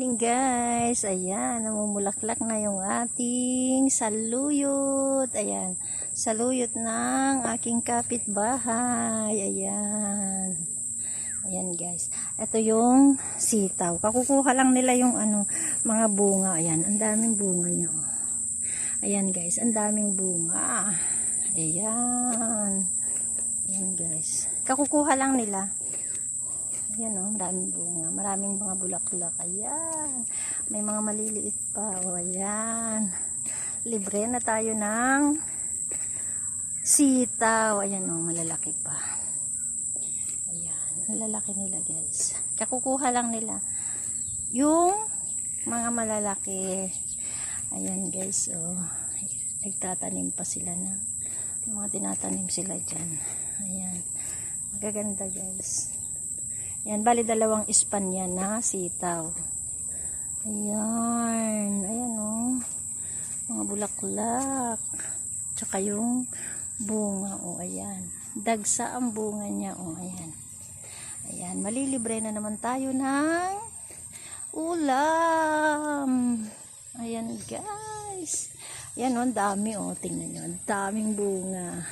morning guys. Ayan, namumulaklak na yung ating saluyot. Ayan, saluyot ng aking kapitbahay. Ayan. Ayan guys. Ito yung sitaw. Kakukuha lang nila yung ano, mga bunga. Ayan, ang daming bunga niya. oh. Ayan guys, ang daming bunga. Ayan. Ayan guys. Kakukuha lang nila. Ayan o, maraming bunga. Maraming mga bulaklak. Ayan. May mga maliliit pa. O, ayan. Libre na tayo ng sitaw. Ayan o, malalaki pa. Ayan. Ang lalaki nila guys. Kakukuha lang nila. Yung mga malalaki. Ayan guys. O, nagtatanim pa sila. Yung mga tinatanim sila dyan. Ayan. Magaganda guys. Yan, bali dalawang ispan yan na sitaw. Ayan. Ayan o. Oh. Mga bulaklak. Tsaka yung bunga o. Oh, ayan. Dagsa ang bunga niya o. Oh, ayan. Ayan. Malilibre na naman tayo ng ulam. Ayan guys. Ayan o. Ang dami o. Oh. Tingnan nyo. Daming bunga.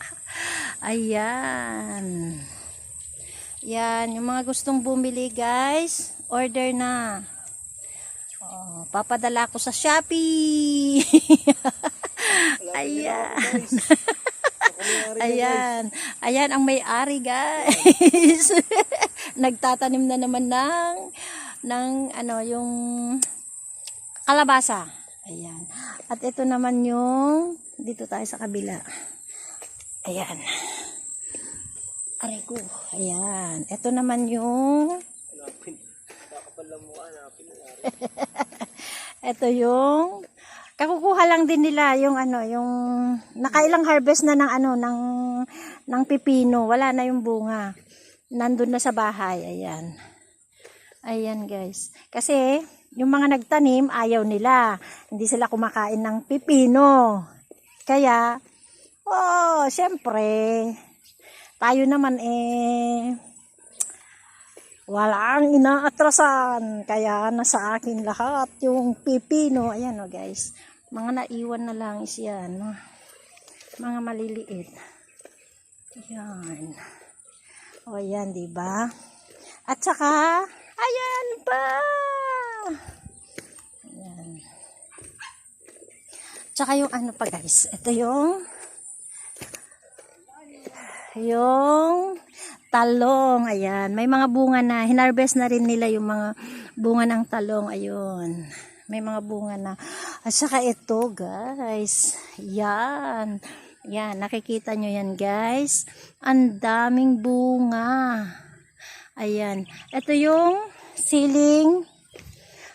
ayan. Yan, yung mga gustong bumili guys, order na. Oh, papadala ko sa Shopee. Ayan. Ayan. Ayan ang may-ari guys. Nagtatanim na naman ng ng ano yung kalabasa. Ayan. At ito naman yung dito tayo sa kabila. Ayan. Aray ko. Ayan. Ito naman yung Ito yung kakukuha lang din nila yung ano, yung nakailang harvest na ng ano, ng ng pipino. Wala na yung bunga. Nandun na sa bahay. Ayan. Ayan guys. Kasi yung mga nagtanim, ayaw nila. Hindi sila kumakain ng pipino. Kaya, oh, syempre, tayo naman eh walang inaatrasan. Kaya nasa akin lahat yung pipino. Ayan o guys. Mga naiwan na lang is yan mga maliliit. Yan o yan diba at saka ayan pa! Ayan. Tsaka yung ano pa guys? Ito yung yung talong, ayan. May mga bunga na, hinarvest na rin nila yung mga bunga ng talong, ayun. May mga bunga na. At saka ito, guys. Yan. Yan, nakikita nyo yan, guys. Ang daming bunga. Ayan. Ito yung siling.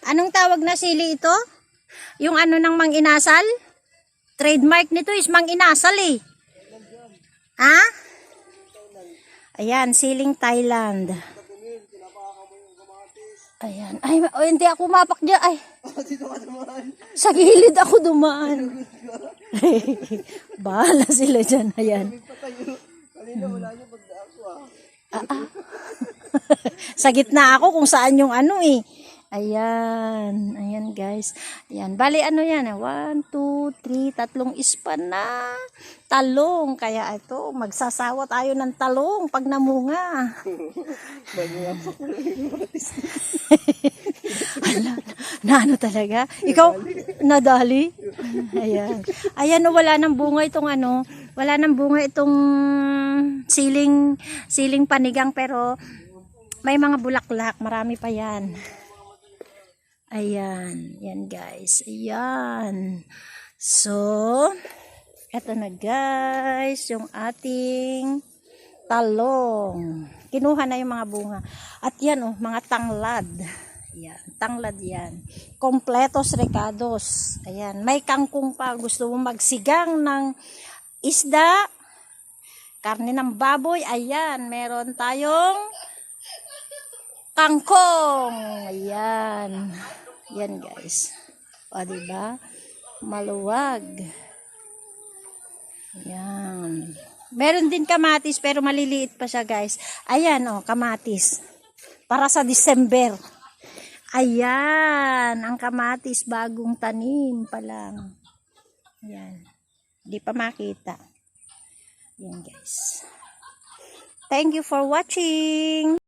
Anong tawag na sili ito? Yung ano ng mang inasal? Trademark nito is mang inasal eh. Ha? Ayan, siling Thailand. Ayan. Ay, oh, hindi ako mapak dyan. Ay. Sa gilid ako dumaan. Bahala sila dyan. Ayan. Ah, ah. Sa gitna ako kung saan yung ano eh. Ayan. Ayan guys. Ayan. Bali ano yan eh. One, two, three. Tatlong ispan na talong. Kaya ito, magsasawa tayo ng talong pag namunga. Ala, na ano talaga? Ikaw, nadali? Ayan. Ayan, oh, wala nang bunga itong ano, wala nang bunga itong siling, siling panigang pero may mga bulaklak, marami pa yan. Ayan, yan guys. Ayan. So, eto na guys, yung ating talong. Kinuha na yung mga bunga. At yan oh, mga tanglad. Ayan, tanglad yan. Kompletos recados. Ayan, may kangkong pa. Gusto mo magsigang ng isda, karne ng baboy. Ayan, meron tayong kangkong. Ayan. Yan guys. O, diba? Maluwag. Ayan. Meron din kamatis pero maliliit pa siya guys. Ayan o, kamatis. Para sa December. Ayan, ang kamatis bagong tanim pa lang. Ayan. Di pa makita. Ayan guys. Thank you for watching.